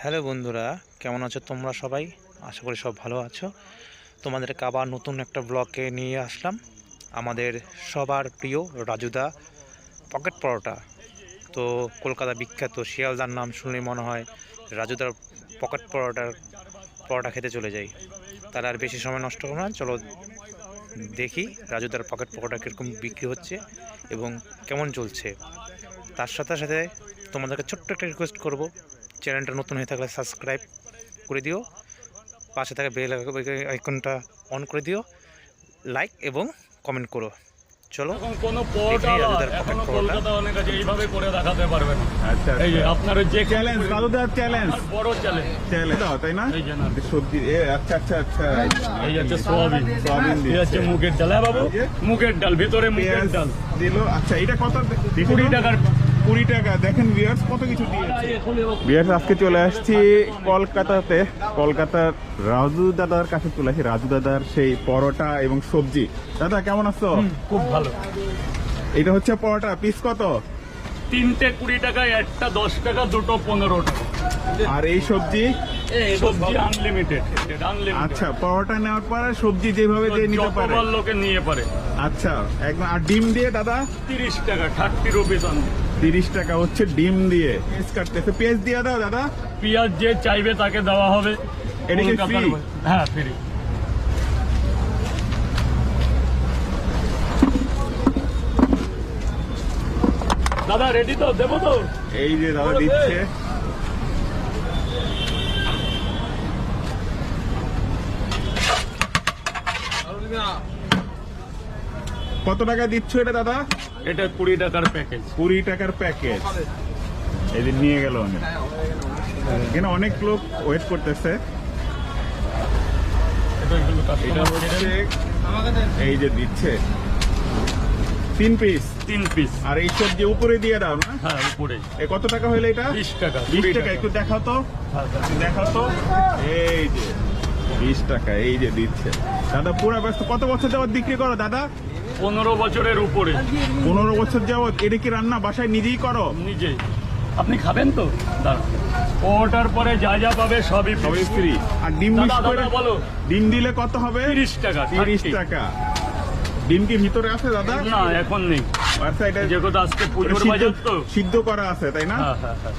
Hello বন্ধুরা, কেমন আছো তোমরা সবাই? আশা করি সব ভালো আছো। তোমাদেরকে আবার নতুন একটা ব্লগে নিয়ে আসলাম। আমাদের সবার প্রিয় রাজুদা পকেট পরোটা। তো কলকাতা বিখ্যাত, শিয়ালদার নাম শুনলে মনে হয় রাজুদার পকেট পরোটার পরোটা খেতে চলে যাই। তাহলে আর বেশি সময় নষ্ট করব না, চলো দেখি রাজুদার পকেট পরোটা কীরকম বিক্রি হচ্ছে এবং কেমন চলছে। তার সাথে সাথে তোমাদেরকে ছোট্ট একটা রিকোয়েস্ট করব। চ্যানেলটা নতুন হয়ে থাকলে সাবস্ক্রাইব করে দিও। পাশে থাকা বেল আইকনটা অন করে দিও। লাইক এবং কমেন্ট করো। চলো কোনো পরোটা দেখি রাজুদার এখনও কলকাতা অনেক আছে এইভাবে করে দেখাতে পারবে না। আচ্ছা এই আপনার যে চ্যালেঞ্জ দাদুদার চ্যালেঞ্জ বড় চ্যালেঞ্জ চ্যালেঞ্জ তাই না? এই যে সবজি এ আচ্ছা আচ্ছা আচ্ছা। এই সোয়াবিন। সোয়াবিন মুগের ডাল। হ্যাঁ বাবু মুগের ডাল ভিতরে মুগের ডাল। দিল আচ্ছা এটা কত? কুড়ি টাকার কুড়ি টাকা। দেখেন বিয়ার্স কত কিছু দিয়েছে। বিয়ার্স আজকে চলে আসছি কলকাতাতে। কলকাতার রাজু দাদার কাছে চলে আসি। রাজু দাদার সেই পরোটা এবং সবজি। দাদা কেমন আছো? খুব ভালো। এটা হচ্ছে পরোটা। পিস কত? তিনটে কুড়ি টাকায় একটা দশ টাকা দুটো পনেরো টাকা। আর এই সবজি? সবজি আনলিমিটেড আনলিমিটেড আচ্ছা পরোটা নেওয়ার পরে সবজি যেভাবে দিয়ে নিতে পারে। লোকে নিয়ে পারে। আচ্ছা একদম। আর ডিম দিয়ে দাদা? তিরিশ টাকা থার্টি রুপিস আন তিরিশ টাকা হচ্ছে ডিম দিয়ে। পেঁয়াজ কাটতেছে। পেঁয়াজ দিয়ে দাও দাদা। পেঁয়াজ যে চাইবে তাকে দেওয়া হবে। এটা কি হ্যাঁ ফ্রি দাদা রেডি তো? দেবো তো? এই যে দাদা দিচ্ছে। কত টাকা দিচ্ছ এটা দাদা? এটা কুড়ি টাকার প্যাকেজ কুড়ি টাকার প্যাকেজ এই যে নিয়ে গেল অনেক। এখানে অনেক লোক ওয়েট করতেছে। এটা হচ্ছে এই যে দিচ্ছে। তিন পিস তিন পিস আর এই সবজি উপরে দিয়ে দাও না? হ্যাঁ উপরে। এ কত টাকা হইল এটা? বিশ টাকা বিশ টাকা একটু দেখাও তো। দেখাও তো। এই যে। বিশ টাকা এই যে দিচ্ছে। দাদা পুরো ব্যস্ত কত বছর যাবত বিক্রি করো দাদা? পনেরো বছরের উপরে। পনেরো বছর যাবত এটা কি রান্না বাসায় নিজেই করো? নিজেই আপনি খাবেন তো? দাঁড়া ওটার পরে যা যা পাবে সবই সবাই ফ্রি আর ডিম দাদা, বলো। ডিম দিলে কত হবে? তিরিশ টাকা তিরিশ 30 টাকা। ডিম কি ভিতরে আছে দাদা? না এখন নেই। আচ্ছা এটা যেহেতু আজকে পুজোর সিদ্ধ- বাজার তো। সিদ্ধ করা আছে তাই না? হ্যাঁ হ্যাঁ হ্যাঁ।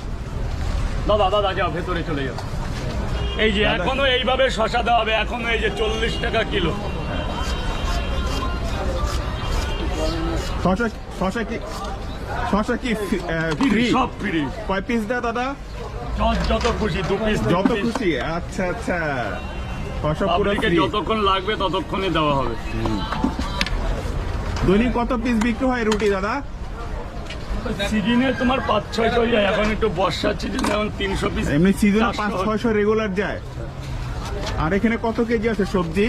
দাদা দাদা যাও ভেতরে চলে যাও। এই যে এখনও এইভাবে শশা দেওয়া হবে এখনও এই যে চল্লিশ টাকা কিলো। শশা শশা কি শশা কি ফ্রি সব ফ্রি কয় পিস দেয় দাদা? যত খুশি দু পিস যত খুশি আচ্ছা আচ্ছা। শশা পুরো যতক্ষণ লাগবে ততক্ষণই দেওয়া হবে। দৈনিক কত পিস বিক্রি হয় রুটি দাদা? সিজনে তোমার পাঁচ ছয় হয়ে যায়। এখন একটু বর্ষার সিজন এখন তিনশো পিস এমনি সিজনে পাঁচ ছয়শো রেগুলার যায়। আর এখানে কত কেজি আছে সবজি?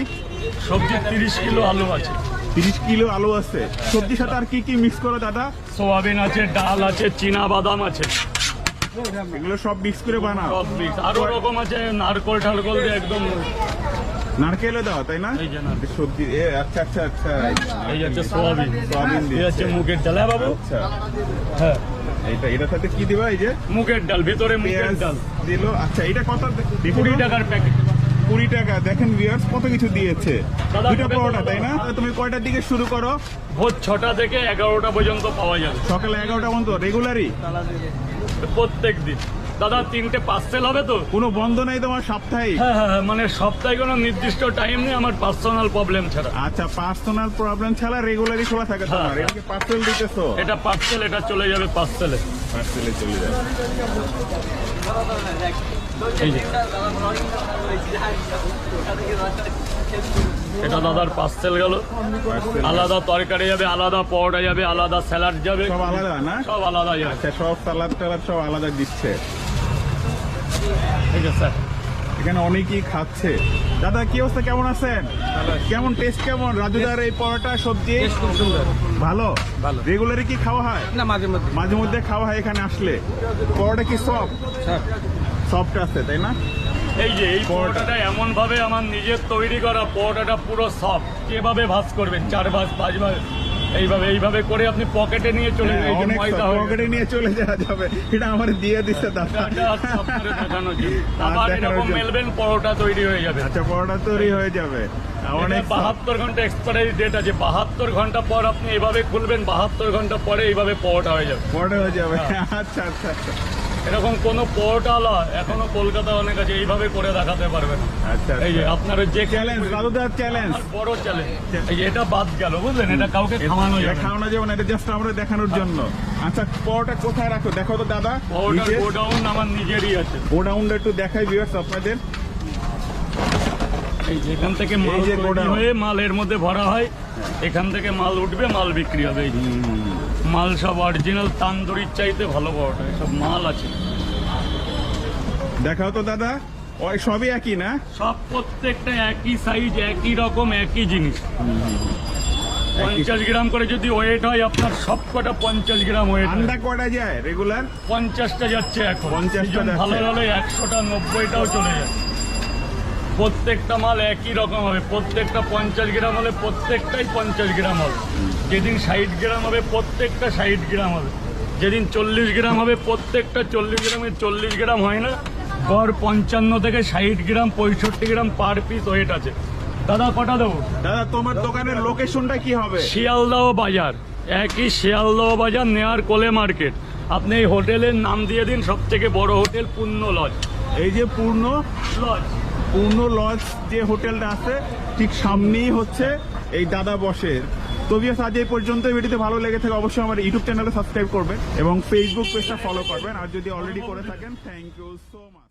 সবজি তিরিশ কিলো আলু আছে। তিরিশ কিলো আলু আছে। সবজির সাথে আর কি কি মিক্স করো দাদা? সোয়াবিন আছে ডাল আছে চীনা বাদাম আছে। এগুলো সব মিক্স করে বানাও। সব mix। আরও রকম আছে নারকল ঠারকল দিয়ে একদম নারকেলও দাও তাই না? সবজি এ আচ্ছা আচ্ছা আচ্ছা। এই হচ্ছে সোয়াবিন। সোয়াবিন হচ্ছে মুগের ডাল। হ্যাঁ বাবু? আচ্ছা। হ্যাঁ। এইটা এটার সাথে কি দিবা এই যে? মুগের ডাল ভিতরে মুগের ডাল। দিল। আচ্ছা এটা কত? কুড়ি টাকার প্যাকেট কুড়ি টাকা। দেখেন ভিউয়ার্স কত কিছু দিয়েছে। দুইটা পরোটা তাই না? তুমি কয়টার দিকে শুরু করো? ভোর ছটা থেকে এগারোটা পর্যন্ত পাওয়া যাবে। সকালে এগারোটা পর্যন্ত রেগুলারই প্রত্যেক দিন। দাদা তিনটে পার্সেল হবে তো? কোনো বন্ধ নেই তোমার সাপ্তাহিক? হ্যাঁ হ্যাঁ হ্যাঁ, মানে সপ্তাহে কোনো নির্দিষ্ট টাইম নেই আমার পার্সোনাল প্রবলেম ছাড়া। আচ্ছা পার্সোনাল প্রবলেম ছাড়া রেগুলারই খোলা থাকে তোমার। হ্যাঁ। এটাকে পার্সেল দিতেছো? এটা পার্সেল এটা চলে যাবে পার্সেলে পার্সেলে চলে যায় এই যে। এটা দাদার পার্সেল গেল। আলাদা তরকারি যাবে আলাদা পরোটা যাবে আলাদা স্যালাড যাবে। সব আলাদা না? সব আলাদা যাবে আচ্ছা সব সালাদ টালাদ সব আলাদা দিচ্ছে। ঠিক আছে। স্যার এখানে অনেকেই খাচ্ছে। দাদা কি অবস্থা? কেমন আছেন? কেমন? টেস্ট কেমন? রাজুদার এই পরোটা সবজি? খুব সুন্দর। ভালো? ভালো। রেগুলারই কি খাওয়া হয়? না মাঝে মধ্যে। মাঝে মধ্যে খাওয়া হয় এখানে আসলে। পরোটা কি সফট স্যার সফট আছে তাই না? এই যে এই পরোটাটা এমন ভাবে আমার নিজের তৈরি করা পরোটাটা পুরো সফট যেভাবে ভাজ করবেন চার ভাজ পাঁচ ভাজ। এইভাবে এইভাবে করে আপনি পকেটে নিয়ে চলে হ্যাঁ, যাবেন হয়ে পকেটে নিয়ে চলে যাওয়া যাবে। এটা আমার দিয়ে দিচ্ছে দাদা। আবার এরকম মেলবেন পরোটা তৈরি হয়ে যাবে। আচ্ছা পরোটা তৈরি হয়ে যাবে। অনেক বাহাত্তর ঘণ্টা এক্সপায়ারি ডেট আছে। বাহাত্তর ঘণ্টা পর আপনি এভাবে খুলবেন বাহাত্তর ঘণ্টা পরে এইভাবে পরোটা হয়ে যাবে। পরে হয়ে যাবে। হ্যাঁ। আচ্ছা আচ্ছা আচ্ছা। এরকম কোনো পরোটাওয়ালা এখনও কলকাতা অনেক আছে এইভাবে করে দেখাতে পারবে না। আচ্ছা এই যে আপনার যে চ্যালেঞ্জ দাদুদার চ্যালেঞ্জ বড় চ্যালেঞ্জ এই যে এটা বাদ গেল বুঝলেন? এটা কাউকে খাওয়ানো যাবে খাওয়ানো যাবে না এটা জাস্ট আমরা দেখানোর জন্য। আচ্ছা পরোটা কোথায় রাখো? দেখো তো দাদা। গোডাউন আমার নিজেরই আছে। গোডাউনটা একটু দেখাই ভিউয়ার্স আপনাদের। এখান থেকে মাল। হয়ে মাল এর মধ্যে ভরা হয় এখান থেকে মাল উঠবে মাল বিক্রি হবে। এই যে। মাল সব অরিজিনাল তান্দুরির চাইতে ভালো পরোটা সব মাল আছে। দেখাও তো দাদা ওই সবই একই না? সব প্রত্যেকটা একই সাইজ একই রকম একই জিনিস। পঞ্চাশ গ্রাম করে যদি ওয়েট হয় আপনার সব কটা পঞ্চাশ গ্রাম ওয়েট আন্ডা কটা যায় রেগুলার পঞ্চাশটা যাচ্ছে এখন। 50টা সিজন যাচ্ছে। ভালো একশোটা নব্বইটাও চলে যায় প্রত্যেকটা মাল একই রকম হবে। প্রত্যেকটা পঞ্চাশ গ্রাম হলে প্রত্যেকটাই পঞ্চাশ গ্রাম হবে। যেদিন ষাট গ্রাম হবে প্রত্যেকটা ষাট গ্রাম হবে। যেদিন চল্লিশ গ্রাম হবে প্রত্যেকটা চল্লিশ গ্রামে। চল্লিশ গ্রাম হয় না। গড় পঞ্চান্ন থেকে ষাট গ্রাম পঁয়ষট্টি গ্রাম পার পিস ওয়েট আছে। দাদা কটা দেবো? দাদা তোমার দোকানের লোকেশনটা কি হবে? শিয়ালদাহ বাজার। একই শিয়ালদাহ বাজার নেয়ার কোলে মার্কেট। আপনি এই হোটেলের নাম দিয়ে দিন সব থেকে বড় হোটেল পূর্ণ লজ। এই যে পূর্ণ? লজ। পূর্ণ লজ যে হোটেলটা আছে, ঠিক সামনেই হচ্ছে এই দাদা বসে তবিয়াস আজ এই পর্যন্ত ভিডিওতে ভালো লেগে থাকে, অবশ্যই আমার ইউটিউব চ্যানেলে সাবস্ক্রাইব করবেন এবং ফেসবুক পেজটা ফলো করবেন। আর যদি অলরেডি করে থাকেন থ্যাংক ইউ সো মাচ